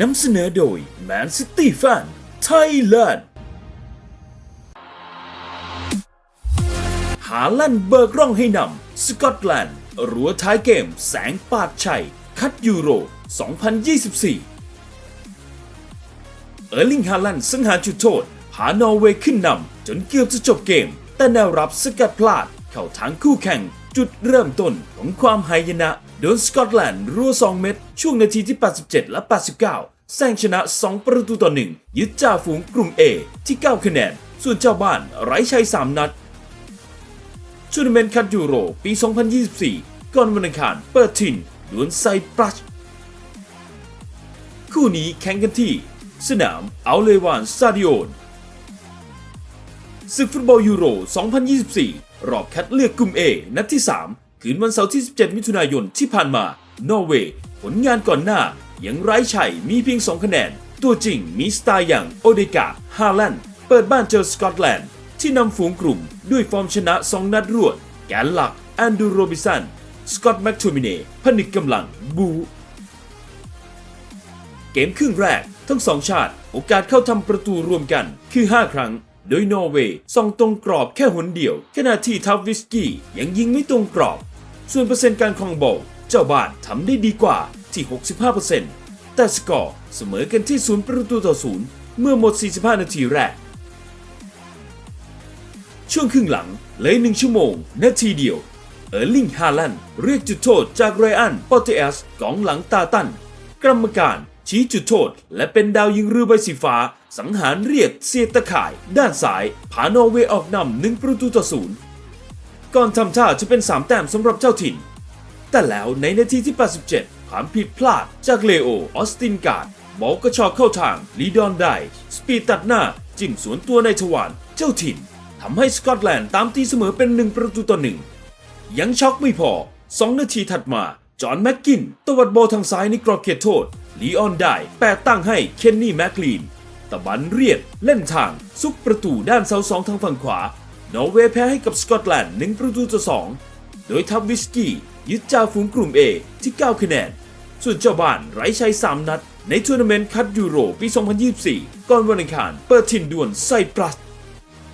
นำเสนอโดย Man City Fan Thailand หาลั่นเบิกร่องให้นำสกอตแลนด์รัวท้ายเกมแสงปาดชัย คัดยูโร 2024 เออร์ลิงฮาลันสังหารจุดโทษพานอร์เวย์ขึ้นนำจนเกือบจะจบเกม แต่แนวรับสกัดพลาดเข้าทางคู่แข่ง จุดเริ่มต้นของความหายนะ โดนสกอตแลนด์รัว 2 เม็ดช่วงนาทีที่ 87 และ 89 แซงชนะ 2 ประตูต่อ 1 ยึดจ่าฝูงกลุ่ม A ที่ 9 คะแนน ส่วนเจ้าบ้านไร้ชัย 3 นัดทัวร์นาเมนต์คัดยูโรปี 2024 ก่อนวันอังคารเปิดถิ่นดวลไซปรัสคู่นี้แข่งกันที่ สนามอัลเลวานสตาดิโอนศึกฟุตบอลยูโร 2024 รอบคัดเลือกกลุ่ม A นัดที่ 3 คืนวันเสาร์ที่ 17 มิถุนายนที่ผ่านมา นอร์เวย์ผลงานก่อนหน้า ยังไร้ชัยมีเพียง 2 คะแนน ตัวจริงมีสไตล์อย่างโอเดกาฮาแลนด์เปิดบ้านเจอสกอตแลนด์ ที่นำฝูงกลุ่มด้วยฟอร์มชนะ 2 นัดรวด แกนหลักแอนดูโรบิสัน สกอตแมคโทมิเน่ผนึกกำลังบูเกมครึ่งแรกทั้งสองชาติโอกาสเข้าทำประตูรวมกันคือ 5 ครั้ง โดยนอร์เวย์ส่องตรงกรอบแค่หนเดียว ขณะที่ทัฟวิสกี้ยังยิงไม่ตรงกรอบ ส่วนเปอร์เซ็นต์การครองบอลเจ้าบ้านทำได้ดีกว่าที่ 65%แต่สกอร์เสมอกันที่ 0 ประตูต่อ 0 เมื่อหมด 45 นาทีแรก ช่วงครึ่งหลังเลยหนึ่งชั่วโมง นาทีเดียว เออร์ลิงฮาลันเรียกจุดโทษจากไรอันปอเตสกองหลังตาตันกรรมการ ชี้จุดโทษ และเป็นดาวยิงเรือใบสีฟ้า สังหารเรียกเสียตะข่าย ด้านซ้ายผานอร์เวย์ออกนำหนึ่งประตูต่อศูนย์ก่อนทำท่าจะเป็น 3 แต้มสำหรับเจ้าถิ่น แต่แล้วในนาทีที่ 87 ความผิดพลาดจากเลโอ ออสตินการ์ดบอลกระชอกเข้าทางลีดอนได้ สปีดตัดหน้าจิ้มสวนตัวในทวารเจ้าถิ่นทำให้สกอตแลนด์ตามตีเสมอเป็น 1 ประตูต่อหนึ่งยังช็อกไม่พอ 2 นาทีถัดมา จอห์นแม็กกิน ตวัดบอลทางซ้ายในกรอบเขตโทษ ลีออนได้แปะตั้งให้เคนนี่แม็กลีน ตะบันเรียดเล่นทาง ซุกประตูด้านเสาสองทางฝั่งขวานอร์เวย์แพ้ให้กับสกอตแลนด์1ประตูต่อ2โดยทัพวิสกี้ยึดจ่าฝูงกลุ่ม A ที่ 9 คะแนน ส่วนเจ้าบ้านไร้ชัย 3 นัด ในทัวร์นาเมนต์คัดยูโรปี 2024 ก่อนวันอังคารเปิดถิ่นดวลไซปรัส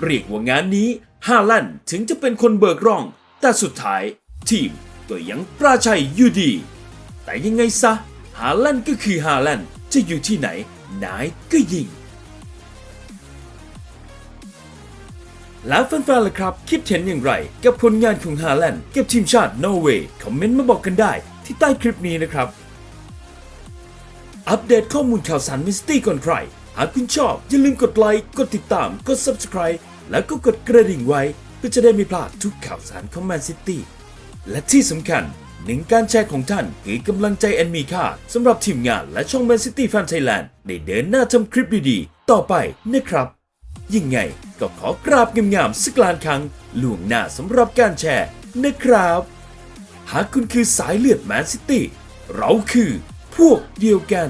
เรียกว่างานนี้ฮาลันถึงจะเป็นคนเบิกร่อง แต่สุดท้ายทีมก็ยังปราชัยอยู่ดี แต่ยังไงซะ ฮาลันก็คือฮาลันจะอยู่ที่ไหนนายก็ยิง แล้วแฟนๆล่ะครับ คิดเห็นอย่างไร กับผลงานของฮาแลนด์กับทีมชาตินอร์เวย์คอมเมนต์มาบอกกันได้ที่ใต้คลิปนี้นะครับ อัปเดตข้อมูลข่าวสารมิสตี้ก่อนใคร หากคุณชอบ อย่าลืมกดไลค์ กดติดตาม กด Subscribe แล้วก็กดกระดิ่งไว้เพื่อจะได้ไม่พลาดทุกข่าวสารของแมนซิตี้และที่สำคัญ หนึ่งการแชร์ของท่านคือกำลังใจอันมีค่าสำหรับทีมงานและช่องแมนซิตี้แฟนไทยแลนด์ในเดินหน้าทำคลิปดีๆ ต่อไปนะครับ ยังไงก็ขอกราบงามๆสักลานครั้งล่วงหน้าสำหรับการแชร์นะครับ หากคุณคือสายเลือดแมนซิตี้เราคือพวกเดียวกัน